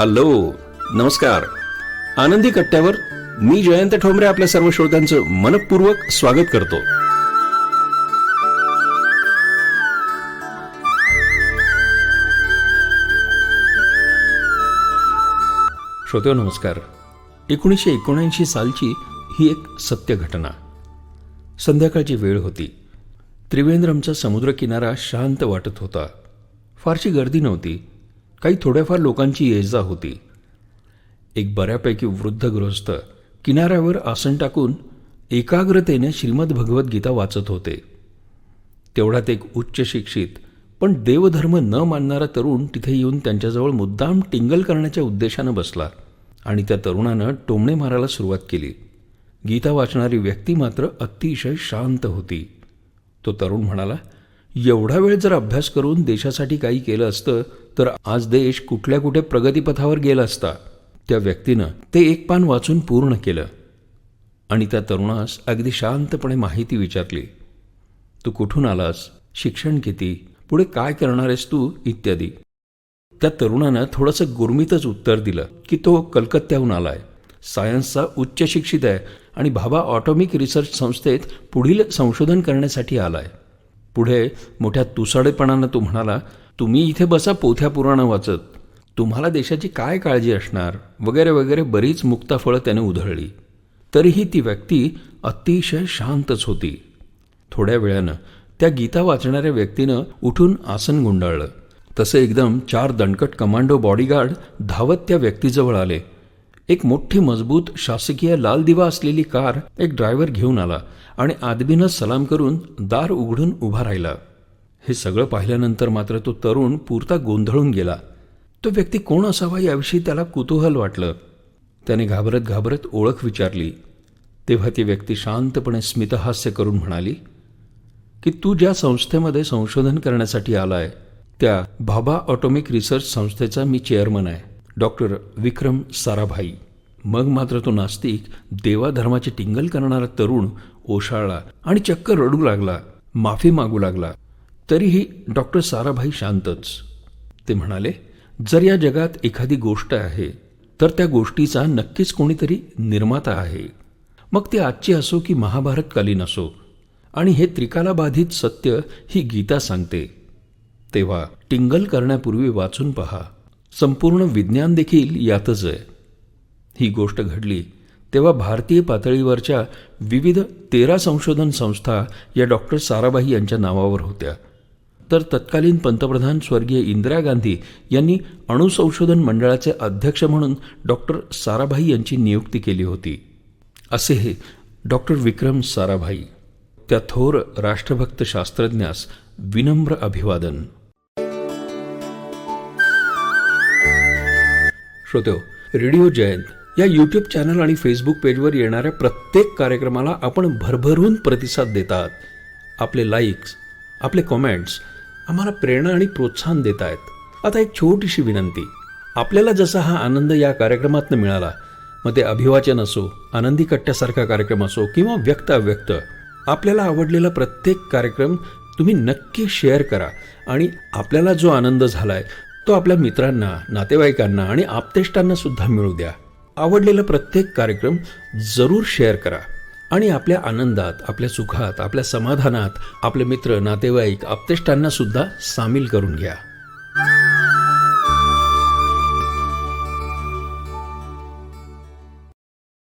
Hello नमस्कार. आनंदी कट्ट्यावर मी जयंत ठोंबरे आपल्या सर्व श्रोत्यांचं मनपूर्वक स्वागत करतो. श्रोते नमस्कार. एकोणीसशे एकोणऐंशी सालची ही एक सत्य घटना. संध्याकाळची वेळ होती. त्रिवेंद्रमचा समुद्रकिनारा शांत वाटत होता. फारशी गर्दी नव्हती. काही थोड्याफार लोकांची ये जा होती. एक बऱ्यापैकी वृद्ध गृहस्थ किनाऱ्यावर आसन टाकून एकाग्रतेने श्रीमद भगवद्गीता वाचत होते. तेवढ्यात एक उच्च शिक्षित पण देवधर्म न मानणारा तरुण तिथे येऊन त्यांच्याजवळ मुद्दाम टिंगल करण्याच्या उद्देशानं बसला आणि त्या तरुणानं टोमणे मारायला सुरुवात केली. गीता वाचणारी व्यक्ती मात्र अतिशय शांत होती. तो तरुण म्हणाला एवढा वेळ जर अभ्यास करून देशासाठी काही केलं असतं तर आज देश कुठल्या कुठे प्रगतीपथावर गेला असता त्या व्यक्तीनं ते एक पान वाचून पूर्ण केलं. आणि त्या तरुणास अगदी शांतपणे माहिती विचारली. तू कुठून आलास? शिक्षण किती? पुढे काय करणार आहेस तू? इत्यादी. त्या तरुणानं थोडंसं गुरमीतच उत्तर दिलं की तो कलकत्त्याहून आलाय. सायन्सचा उच्च शिक्षित आहे आणि भाभा ऑटोमिक रिसर्च संस्थेत पुढील संशोधन करण्यासाठी आलाय. पुढे मोठ्या तुसाडेपणानं तो म्हणाला तुम्ही इथे बसा पोथ्या पुराणं वाचत. तुम्हाला देशाची काय काळजी असणार? वगैरे वगैरे बरीच मुक्ताफळं त्याने उधळली. तरीही ती व्यक्ती अतिशय शांतच होती. थोड्या वेळानं त्या गीता वाचणाऱ्या व्यक्तीनं उठून आसन गुंडाळलं. तसे एकदम चार दणकट कमांडो बॉडीगार्ड धावत त्या व्यक्तीजवळ आले. एक मोठी मजबूत शासकीय लाल दिवा असलेली कार एक ड्रायव्हर घेऊन आला आणि आदबीनं सलाम करून दार उघडून उभा राहिला. हे सगळं पाहिल्यानंतर मात्र तो तरुण पुरता गोंधळून गेला. तो व्यक्ती कोण असावा याविषयी त्याला कुतूहल वाटलं. त्याने घाबरत घाबरत ओळख विचारली. तेव्हा ती व्यक्ती शांतपणे स्मितहास्य करून म्हणाली की तू ज्या संस्थेमध्ये संशोधन करण्यासाठी आलाय त्या भाभा ऑटोमिक रिसर्च संस्थेचा मी चेअरमन आहे. डॉक्टर विक्रम साराभाई. मग मात्र तो नास्तिक देवाधर्माची टिंगल करणारा तरुण ओशाळला आणि चक्क रडू लागला माफी मागू लागला. तरीही डॉक्टर साराभाई शांतच. ते म्हणाले जर या जगात एखादी गोष्ट आहे तर त्या गोष्टीचा नक्कीच कोणीतरी निर्माता आहे. मग ती आजची असो की महाभारतकालीन असो. आणि हे त्रिकालाबाधित सत्य ही गीता सांगते. तेव्हा टिंगल करण्यापूर्वी वाचून पहा. संपूर्ण विज्ञान देखील यातच आहे. ही गोष्ट घडली तेव्हा भारतीय पातळीवरच्या विविध तेरा संशोधन संस्था या डॉक्टर साराभाई यांच्या नावावर होत्या. तर तत्कालीन पंतप्रधान स्वर्गीय इंदिरा गांधी यांनी अणुसंशोधन मंडळाचे अध्यक्ष म्हणून डॉक्टर साराभाई यांची नियुक्ती केली होती. असे हे डॉक्टर विक्रम साराभाई त्या थोर राष्ट्रभक्त शास्त्रज्ञास विनम्र अभिवादन. श्रोते रेडिओ जयंत या यूट्यूब चॅनल आणि फेसबुक पेजवर येणाऱ्या प्रत्येक कार्यक्रमाला आपण भरभरून प्रतिसाद देतात. आपले लाईक्स आपले कॉमेंट्स आम्हाला प्रेरणा आणि प्रोत्साहन देत आहेत आता एक छोटीशी विनंती आपल्याला जसा हा आनंद या कार्यक्रमातनं मिळाला मग ते अभिवाचन असो आनंदी कट्ट्यासारखा कार्यक्रम असो किंवा व्यक्त अव्यक्त आपल्याला आवडलेला प्रत्येक कार्यक्रम तुम्ही नक्की शेअर करा आणि आपल्याला जो आनंद झालाय तो आपल्या मित्रांना नातेवाईकांना आणि आपतेष्टांना सुद्धा मिळू द्या. आवडलेला प्रत्येक कार्यक्रम जरूर शेअर करा आणि आपल्या आनंदात आपल्या सुखात आपल्या समाधानात आपले मित्र नातेवाईक आपतेष्टांना सुद्धा सामील करून घ्या.